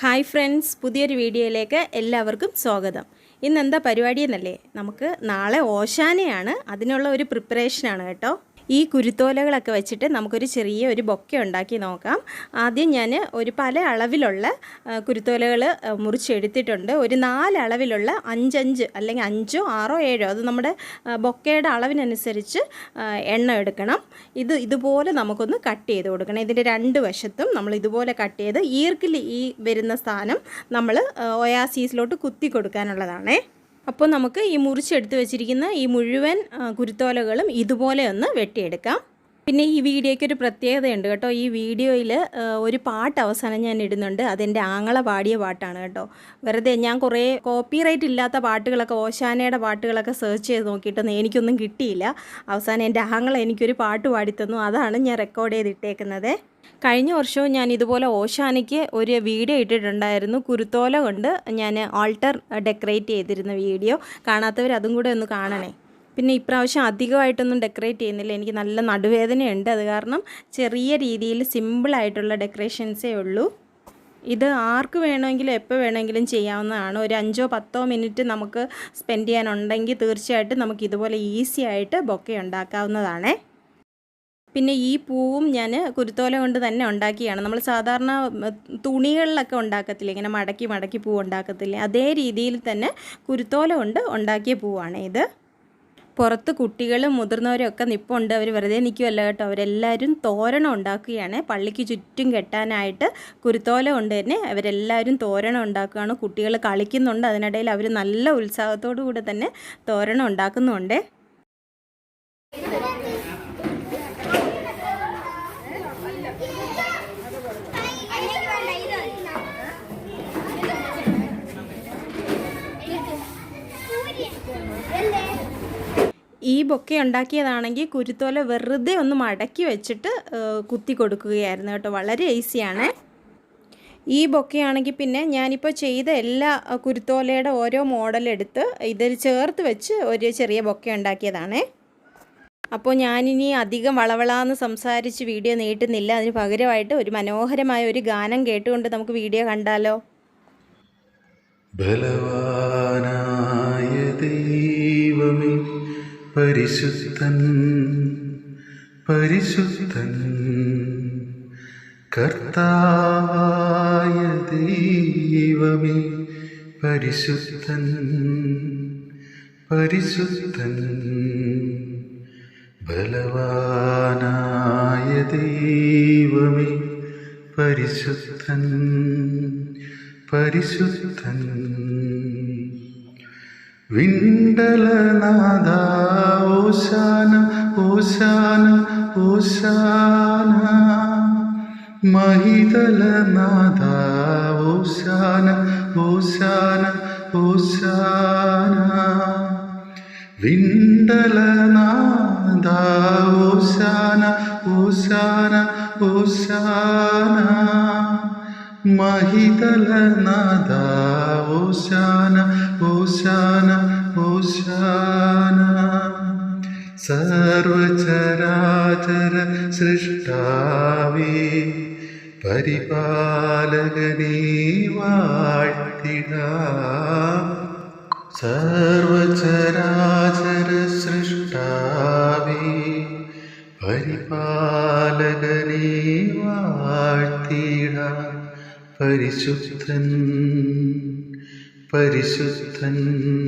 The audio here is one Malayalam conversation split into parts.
ഹായ് ഫ്രണ്ട്സ് പുതിയൊരു വീഡിയോയിലേക്ക് എല്ലാവർക്കും സ്വാഗതം. ഇന്ന് എന്താ പരിപാടി എന്നല്ലേ? നമുക്ക് നാളെ ഓശാനയാണ്. അതിനുള്ള ഒരു പ്രിപ്പറേഷനാണ് കേട്ടോ. ഈ കുരുത്തോലകളൊക്കെ വെച്ചിട്ട് നമുക്കൊരു ചെറിയ ഒരു ബൊക്കെ ഉണ്ടാക്കി നോക്കാം. ആദ്യം ഞാൻ ഒരു പല അളവിലുള്ള കുരുത്തോലകൾ മുറിച്ചെടുത്തിട്ടുണ്ട്. ഒരു നാല് അളവിലുള്ള അഞ്ചഞ്ച് അല്ലെങ്കിൽ അഞ്ചോ ആറോ ഏഴോ അത് നമ്മുടെ ബൊക്കയുടെ അളവിനനുസരിച്ച് എണ്ണ എടുക്കണം. ഇത് ഇതുപോലെ നമുക്കൊന്ന് കട്ട് ചെയ്ത് കൊടുക്കണം. ഇതിന്റെ രണ്ട് വശത്തും നമ്മൾ ഇതുപോലെ കട്ട് ചെയ്ത് ഈർക്കിൽ ഈ വരുന്ന സ്ഥാനം നമ്മൾ ഒയാസീസിലോട്ട് കുത്തി കൊടുക്കാനുള്ളതാണേ. അപ്പോൾ നമുക്ക് ഈ മുറിച്ചെടുത്ത് വെച്ചിരിക്കുന്ന ഈ മുഴുവൻ കുരുത്തോലകളും ഇതുപോലെ ഒന്ന് വെട്ടിയെടുക്കാം. പിന്നെ ഈ വീഡിയോയ്ക്ക് ഒരു പ്രത്യേകതയുണ്ട് കേട്ടോ. ഈ വീഡിയോയിൽ ഒരു പാട്ട് അവസാനം ഞാൻ ഇടുന്നുണ്ട്. അതെന്റെ ആങ്ങള പാടിയ പാട്ടാണ് കേട്ടോ. വെറുതെ ഞാൻ കുറേ കോപ്പിറൈറ്റ് ഇല്ലാത്ത പാട്ടുകളൊക്കെ ഓശാനയുടെ പാട്ടുകളൊക്കെ സെർച്ച് ചെയ്ത് നോക്കിയിട്ടൊന്നും എനിക്കൊന്നും കിട്ടിയില്ല. അവസാനം എന്റെ ആങ്ങള എനിക്കൊരു പാട്ട് പാടിത്തന്നു. അതാണ് ഞാൻ റെക്കോർഡ് ചെയ്തിട്ടേക്കുന്നത്. കഴിഞ്ഞ വർഷവും ഞാൻ ഇതുപോലെ ഓശാനയ്ക്ക് ഒരു വീഡിയോ ഇട്ടിട്ടുണ്ടായിരുന്നു. കുരുത്തോല കൊണ്ട് ഞാൻ ആൾട്ടർ ഡെക്കറേറ്റ് ചെയ്തിരുന്ന വീഡിയോ. കാണാത്തവർ അതും കൂടെ ഒന്ന് കാണണേ. പിന്നെ ഇപ്രാവശ്യം അധികമായിട്ടൊന്നും ഡെക്കറേറ്റ് ചെയ്യുന്നില്ല. എനിക്ക് നല്ല നടുവേദനയുണ്ട്. അത് കാരണം ചെറിയ രീതിയിൽ സിമ്പിളായിട്ടുള്ള ഡെക്കറേഷൻസേ ഉള്ളൂ. ഇത് ആർക്ക് വേണമെങ്കിലും എപ്പോൾ വേണമെങ്കിലും ചെയ്യാവുന്നതാണ്. ഒരു അഞ്ചോ പത്തോ മിനിറ്റ് നമുക്ക് സ്പെൻഡ് ചെയ്യാനുണ്ടെങ്കിൽ തീർച്ചയായിട്ടും നമുക്ക് ഇതുപോലെ ഈസി ആയിട്ട് ബൊക്കെ ഉണ്ടാക്കാവുന്നതാണേ. പിന്നെ ഈ പൂവും ഞാൻ കുരുത്തോല കൊണ്ട് തന്നെ ഉണ്ടാക്കിയാണ്. നമ്മൾ സാധാരണ തുണികളിലൊക്കെ ഉണ്ടാക്കത്തില്ല? ഇങ്ങനെ മടക്കി മടക്കി പൂ ഉണ്ടാക്കത്തില്ലേ? അതേ രീതിയിൽ തന്നെ കുരുത്തോല കൊണ്ട് ഉണ്ടാക്കിയ പൂവാണ് ഇത്. പുറത്ത് കുട്ടികളും മുതിർന്നവരും ഒക്കെ നിപ്പുണ്ട്. അവർ വെറുതെ നിൽക്കുമല്ല കേട്ടോ. അവരെല്ലാവരും തോരണം ഉണ്ടാക്കുകയാണ്. പള്ളിക്ക് ചുറ്റും കെട്ടാനായിട്ട് കുരുത്തോല കൊണ്ട് തന്നെ അവരെല്ലാവരും തോരണം ഉണ്ടാക്കുകയാണ്. കുട്ടികൾ കളിക്കുന്നുണ്ട്. അതിനിടയിൽ അവർ നല്ല ഉത്സാഹത്തോടു കൂടെ തന്നെ തോരണം ഉണ്ടാക്കുന്നുണ്ട്. ഈ ബൊക്കെ ഉണ്ടാക്കിയതാണെങ്കിൽ കുരുത്തോല വെറുതെ ഒന്ന് മടക്കി വെച്ചിട്ട് കുത്തി കൊടുക്കുകയായിരുന്നു കേട്ടോ. വളരെ ഈസിയാണ്. ഈ ബൊക്കെയാണെങ്കിൽ പിന്നെ ഞാനിപ്പോൾ ചെയ്ത എല്ലാ കുരുത്തോലയുടെ ഓരോ മോഡലെടുത്ത് ഇതിൽ ചേർത്ത് വെച്ച് ഒരു ചെറിയ ബൊക്കെ ഉണ്ടാക്കിയതാണേ. അപ്പോൾ ഞാനിനി അധികം വളവളാന്ന് സംസാരിച്ച് വീഡിയോ നീട്ടുന്നില്ല. അതിന് പകരമായിട്ട് ഒരു മനോഹരമായ ഒരു ഗാനം കേട്ടുകൊണ്ട് നമുക്ക് വീഡിയോ കണ്ടാലോ. ബലവാനായ ദൈവമേ പരിശുദ്ധൻ പരിശുദ്ധൻ കർത്തായ ദൈവമേ പരിശുദ്ധൻ പരിശുദ്ധൻ ബലവാനായ ദൈവമേ പരിശുദ്ധൻ പരിശുദ്ധൻ. വിണ്ടലനാദ ഓശാന ഓശാന ഓശാന. മഹിതലനാദ ഓശാന ഓശാന ഓശാന. വിണ്ടലനാദ ഓശാന ഓശാന ഓശാന. മഹിതലനാദ ഓശാന ഓശാന ഓശാന. സർവചരാചര സൃഷ്ടാവേ പരിപാലകനേ വാഴ്ത്തിടാം. സർവചരാചര സൃഷ്ടാവേ പരിപാലകനേ വാഴ്ത്തിടാം. പരിശുദ്ധൻ പരിശുദ്ധൻ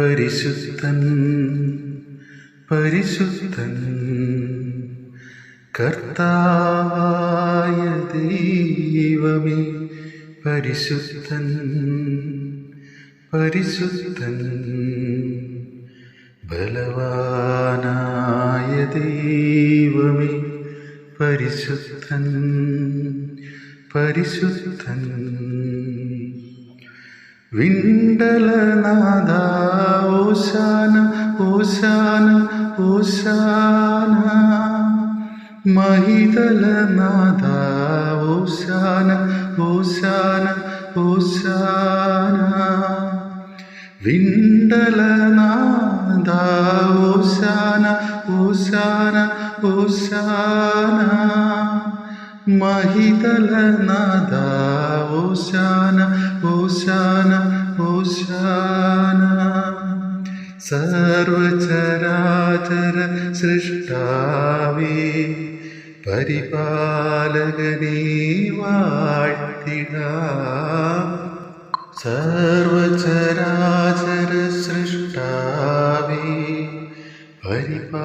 പരിശുദ്ധൻ പരിശുദ്ധൻ കർത്തായ ദൈവമേ പരിശുദ്ധൻ പരിശുദ്ധൻ ബലവാനായ ദൈവമേ പരിശുദ്ധൻ പരിശുദ്ധൻ. വിണ്ടലനാദ ഓശാന ഓശാന ഓശാന. മഹിതലനാഥ ഓശാന ഓശാന ഓശാന. വിണ്ടലനാഥ ഓശാന ഓശാന ഓശാന. മഹിതലനാഥ ഓശാന. സർവചരാചര സൃഷ്ടാവേ പരിപാലകനേ വാഴ്ത്തിടാം. സർവചരാചര സൃഷ്ടാവേ പരിപാലകനേ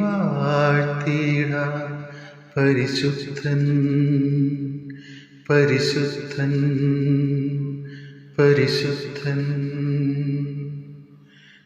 വാഴ്ത്തിടാം. പരിശുദ്ധൻ പരിശുദ്ധൻ പരിശുദ്ധൻ.